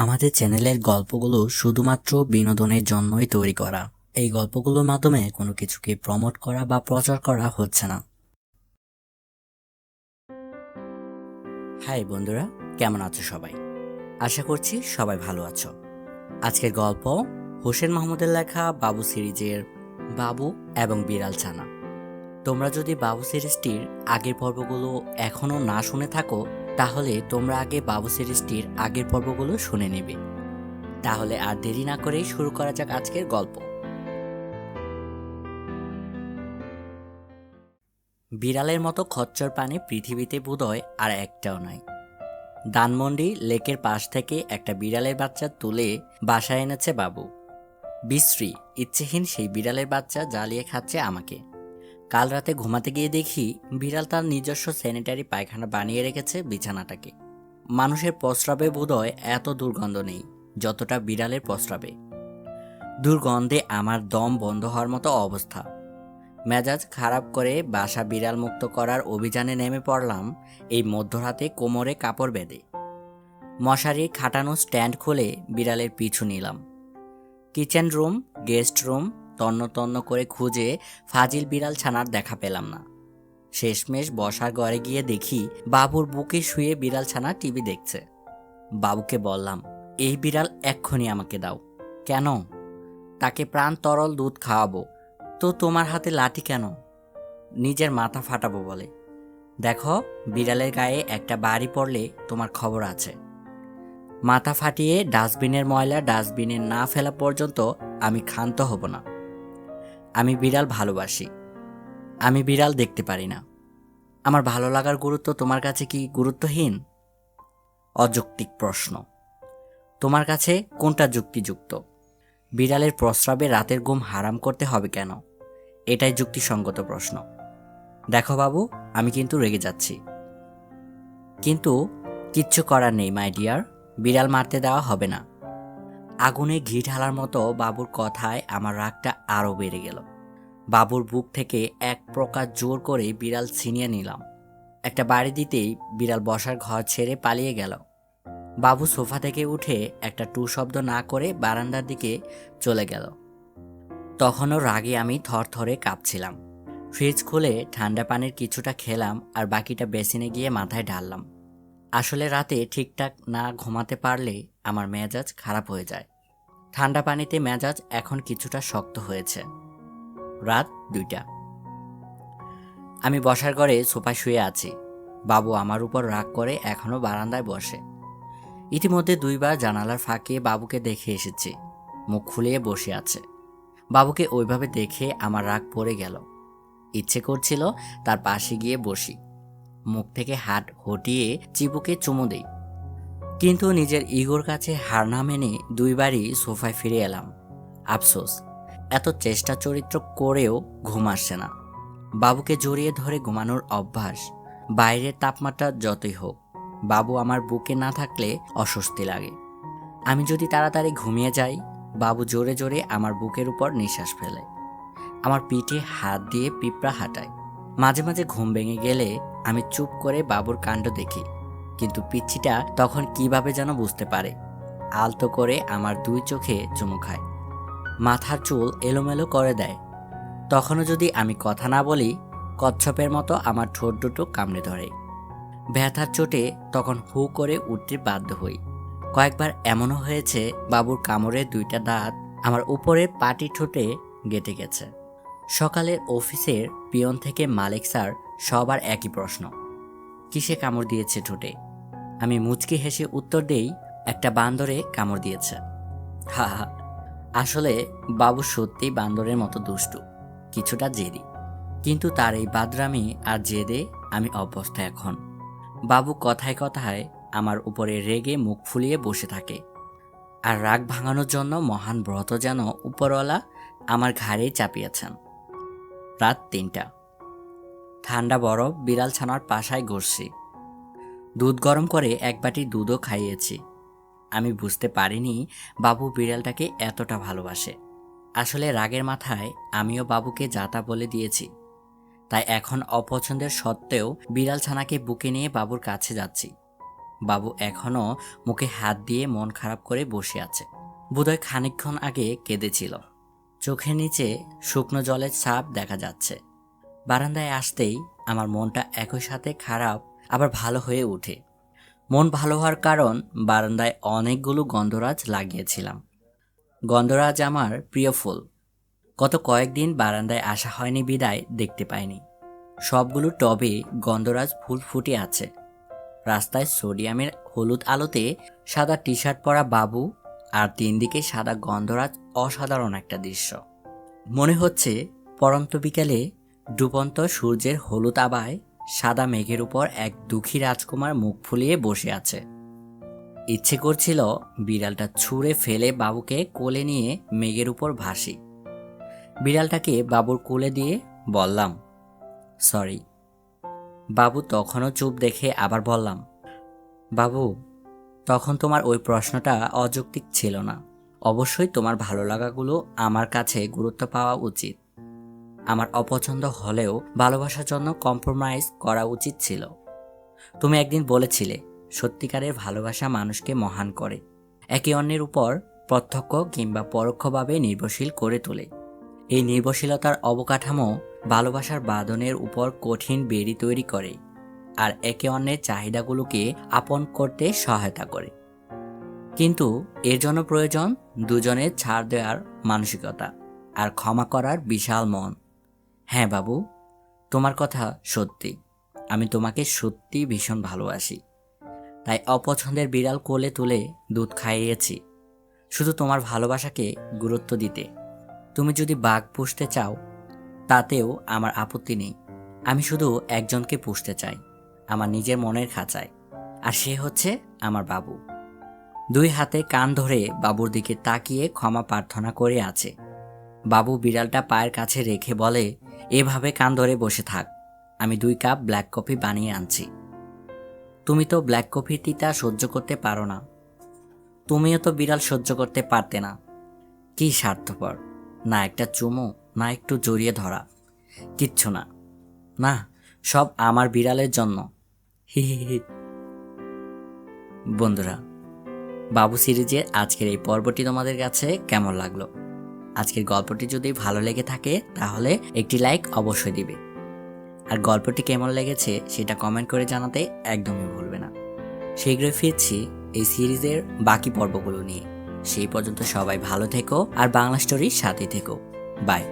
আমাদের চ্যানেলের গল্পগুলো শুধুমাত্র বিনোদনের জন্যই তৈরি করা। এই গল্পগুলোর মাধ্যমে কোনো কিছুকে প্রমোট করা বা প্রচার করা হচ্ছে না। হাই বন্ধুরা, কেমন আছো সবাই? আশা করছি সবাই ভালো আছো। আজকের গল্প হোসেন মাহমুদের লেখা বাবু সিরিজের বাবু এবং বিড়াল ছানা। তোমরা যদি বাবু সিরিজটির আগের পর্বগুলো এখনও না শুনে থাকো তাহলে তোমরা আগে বাবু সিরিজটির আগের পর্বগুলো শুনে নেবে। তাহলে আর দেরি না করেই শুরু করা যাক আজকের গল্প। বিড়ালের মতো খচ্চর প্রাণী পৃথিবীতে বোধহয় আর একটাও নাই দানমন্ডি লেকের পাশ থেকে একটা বিড়ালের বাচ্চা তুলে বাসায় এনেছে বাবু। বিশ্রী, ইচ্ছেহীন সেই বিড়ালের বাচ্চা জ্বালিয়ে খাচ্ছে আমাকে। কাল রাতে ঘুমাতে গিয়ে দেখি বিড়াল তার নিজস্ব স্যানিটারি পায়খানা বানিয়ে রেখেছে বিছানাটাকে। মানুষের প্রস্রাবে বোধহয় এত দুর্গন্ধ নেই, যতটা বিড়ালের প্রস্রাবে। দুর্গন্ধে আমার দম বন্ধ হওয়ার মতো অবস্থা। মেজাজ খারাপ করে বাসা বিড়াল মুক্ত করার অভিযানে নেমে পড়লাম এই মধ্যরাতে কোমরে কাপড় বেঁধে। মশারি খাটানো স্ট্যান্ড খুলে বিড়ালের পিছু নিলাম। কিচেন রুম, গেস্ট রুম তন্ন তন্ন করে খুঁজে ফাজিল বিড়াল ছানার দেখা পেলাম না। শেষমেশ বসার ঘরে গিয়ে দেখি বাবুর বুকে শুয়ে বিড়াল ছানা টিভি দেখছে। বাবুকে বললাম, এই বিড়াল এক্ষুনি আমাকে দাও। কেন? তাকে প্রাণ তরল দুধ খাওয়াবো। তো তোমার হাতে লাঠি কেন? নিজের মাথা ফাটাবো, বলে। দেখো, বিড়ালের গায়ে একটা বাড়ি পড়লে তোমার খবর আছে। মাথা ফাটিয়ে ডাস্টবিনের ময়লা ডাস্টবিনে না ফেলা পর্যন্ত আমি ক্ষান্ত হব না। আমি বিড়াল ভালোবাসি। আমি বিড়াল দেখতে পারি না। আমার ভালো লাগার গুরুত্ব তোমার কাছে কি গুরুত্বহীন? অযৌক্তিক প্রশ্ন। তোমার কাছে কোনটা যুক্তিযুক্ত? বিড়ালের প্রস্রাবে রাতের ঘুম হারাম করতে হবে কেন? এটাই যুক্তিসঙ্গত প্রশ্ন। দেখো বাবু, আমি কিন্তু রেগে যাচ্ছি। কিন্তু কিচ্ছু করার নেই মাই ডিয়ার বিড়াল মারতে দেওয়া হবে না। আগুনে ঘি ঢালার মতো বাবুর কথায় আমার রাগটা আরও বেড়ে গেল। বাবুর বুক থেকে এক প্রকার জোর করে বিড়াল ছিনিয়ে নিলাম। একটা বাড়ি দিতেই বিড়াল বসার ঘর ছেড়ে পালিয়ে গেল। বাবু সোফা থেকে উঠে একটা টু শব্দ না করে বারান্দার দিকে চলে গেল। তখনও রাগে আমি থরথরে কাঁপছিলাম। ফ্রিজ খুলে ঠান্ডা পানির কিছুটা খেলাম আর বাকিটা বেসিনে গিয়ে মাথায় ঢাললাম। আসলে রাতে ঠিকঠাক না ঘুমাতে পারলে আমার মেজাজ খারাপ হয়ে যায়। ঠান্ডা পানিতে মেজাজ এখন কিছুটা শক্ত হয়েছে। রাত দুইটা। আমি বসার ঘরে সোফা শুয়ে আছি। বাবু আমার উপর রাগ করে এখনও বারান্দায় বসে। ইতিমধ্যে দুইবার জানালার ফাঁকে বাবুকে দেখে এসেছি। মুখ খুলিয়ে বসে আছে। বাবুকে ওইভাবে দেখে আমার রাগ পড়ে গেল। ইচ্ছে করছিল তার পাশে গিয়ে বসি। মুখ থেকে হাত হটিয়ে চিবুকে চুমু দেই। কিন্তু নিজের ইগোর কাছে হার না মেনে দুইবারই সোফায় ফিরে এলাম। আফসোস, এত চেষ্টা চরিত্র করেও ঘুম আসছে না। বাবুকে জড়িয়ে ধরে ঘুমানোর অভ্যাস, বাইরের তাপমাত্রা যতই হোক, বাবু আমার বুকে না থাকলে অস্বস্তি লাগে। আমি যদি তাড়াতাড়ি ঘুমিয়ে যাই, বাবু জোরে জোরে আমার বুকের উপর নিঃশ্বাস ফেলে। আমার পিঠে হাত দিয়ে পিঁপড়া হাঁটায়। মাঝে মাঝে ঘুম ভেঙে গেলে আমি চুপ করে বাবুর কাণ্ড দেখি, কিন্তু পিচ্ছিটা তখন কীভাবে যেন বুঝতে পারে। আলতো করে আমার দুই চোখে চুমু খায়। মাথার চুল এলোমেলো করে দেয়। তখনও যদি আমি কথা না বলি, কচ্ছপের মতো আমার ঠোঁট দুটো কামড়ে ধরে। ব্যথার চোটে তখন হু করে উঠতে বাধ্য হই। কয়েকবার এমনও হয়েছে, বাবুর কামড়ে দুইটা দাঁত আমার উপরে পাটি ঠোঁটে গেটে গেছে। সকালের অফিসের পিয়ন থেকে মালিক স্যার সবার একই প্রশ্ন। কিসে কামড় দিয়েছে ঠোঁটে? আমি মুচকি হেসে উত্তর দেই, একটা বান্দরে কামড় দিয়েছে। হা হা। আসলে বাবু সত্যিই বান্দরের মতো দুষ্টু, কিছুটা জেদি। কিন্তু তার এই বাদরামি আর জেদে আমি অভ্যস্ত এখন। বাবু কথায় কথায় আমার উপরে রেগে মুখ ফুলিয়ে বসে থাকে। আর রাগ ভাঙানোর জন্য মহান ব্রত যেন উপরওয়ালা আমার ঘাড়েই চাপিয়েছেন। রাত তিনটা। ঠান্ডা বরফ বিড়াল ছানার পাশায় ঘষছি দুধ গরম করে এক বাটি দুধও খাইয়েছি। আমি বুঝতে পারিনি বাবু বিড়ালটাকে এতটা ভালোবাসে। আসলে রাগের মাথায় আমিও বাবুকে যাতা বলে দিয়েছি। তাই এখন অপছন্দের সত্ত্বেও বিড়াল ছানাকে বুকে নিয়ে বাবুর কাছে যাচ্ছি। বাবু এখনও মুখে হাত দিয়ে মন খারাপ করে বসে আছে। বোধহয় খানিকক্ষণ আগে কেঁদেছিল। চোখের নিচে শুকনো জলের ছাপ দেখা যাচ্ছে। বারান্দায় আসতেই আমার মনটা একই সাথে খারাপ, আবার ভালো হয়ে ওঠে। মন ভালো হওয়ার কারণ বারান্দায় অনেকগুলো গন্ধরাজ লাগিয়েছিলাম। গন্ধরাজ আমার প্রিয় ফুল। গত কয়েকদিন বারান্দায় আসা হয়নি বিদায় দেখতে পাইনি। সবগুলো টবে গন্ধরাজ ফুল ফুটে আছে। রাস্তায় সোডিয়ামের হলুদ আলোতে সাদা টি শার্ট পরা বাবু আর তিন দিকে সাদা গন্ধরাজ অসাধারণ একটা দৃশ্য। মনে হচ্ছে পরন্ত বিকেলে ডুবন্ত সূর্যের হলুদ আবায় সাদা মেঘের উপর এক দুঃখী রাজকুমার মুখ ফুলিয়ে বসে আছে। ইচ্ছে করছিল বিড়ালটা ছুঁড়ে ফেলে বাবুকে কোলে নিয়ে মেঘের উপর ভাসি। বিড়ালটাকে বাবুর কোলে দিয়ে বললাম, সরি। বাবু তখনও চুপ দেখে আবার বললাম, বাবু তখন তোমার ওই প্রশ্নটা অযৌক্তিক ছিল না। অবশ্যই তোমার ভালো লাগাগুলো আমার কাছে গুরুত্ব পাওয়া উচিত। আমার অপছন্দ হলেও ভালোবাসার জন্য কম্প্রোমাইজ করা উচিত ছিল। তুমি একদিন বলেছিলে, সত্যিকারের ভালোবাসা মানুষকে মহান করে। একে অন্যের উপর প্রত্যক্ষ কিংবা পরোক্ষভাবে নির্ভরশীল করে তোলে। এই নির্ভরশীলতার অবকাঠামো ভালোবাসার বাঁধনের উপর কঠিন বেড়ি তৈরি করে। আর একে অন্যের চাহিদাগুলোকে আপন করতে সহায়তা করে। কিন্তু এর জন্য প্রয়োজন দুজনের ছাড় দেওয়ার মানসিকতা আর ক্ষমা করার বিশাল মন। হ্যাঁ বাবু, তোমার কথা সত্যি। আমি তোমাকে সত্যি ভীষণ ভালোবাসি। তাই অপছন্দের বিড়াল কোলে তুলে দুধ খাইয়েছি। শুধু তোমার ভালোবাসাকে গুরুত্ব দিতে। তুমি যদি বাঘ পুষতে চাও, তাতেও আমার আপত্তি নেই। আমি শুধু একজনকে পুষতে চাই। আমার নিজের মনের খাঁচায়, আর সে হচ্ছে আমার বাবু। দুই হাতে কান ধরে বাবুর দিকে তাকিয়ে ক্ষমা প্রার্থনা করে আছে। বাবু বিড়ালটা পায়ের কাছে রেখে বলে, এভাবে কান ধরে বসে থাক। আমি দুই কাপ ব্ল্যাক কফি বানিয়ে আনছি। তুমি তো ব্ল্যাক কফি তিতা সহ্য করতে পারো না। তুমিও তো বিড়াল সহ্য করতে পারতে না। কি স্বার্থপর। না একটা চুমু, না একটু জড়িয়ে ধরা। কিচ্ছু না। না, সব আমার বিড়ালের জন্য। হি হি হি। বন্ধুরা, বাবু সিরিজের আজকের এই পর্বটি তোমাদের কাছে কেমন লাগল? আজকের গল্পটি যদি ভালো লেগে থাকে, তাহলে একটি লাইক অবশ্যই দিবে। আর গল্পটি কেমন লেগেছে, সেটা কমেন্ট করে জানাতে একদমই ভুলবে না। শীঘ্রই ফিরছি এই সিরিজের বাকি পর্বগুলো নিয়ে। সেই পর্যন্ত সবাই ভালো থেকো, আর বাংলা স্টোরির সাথে থেকো। বাই।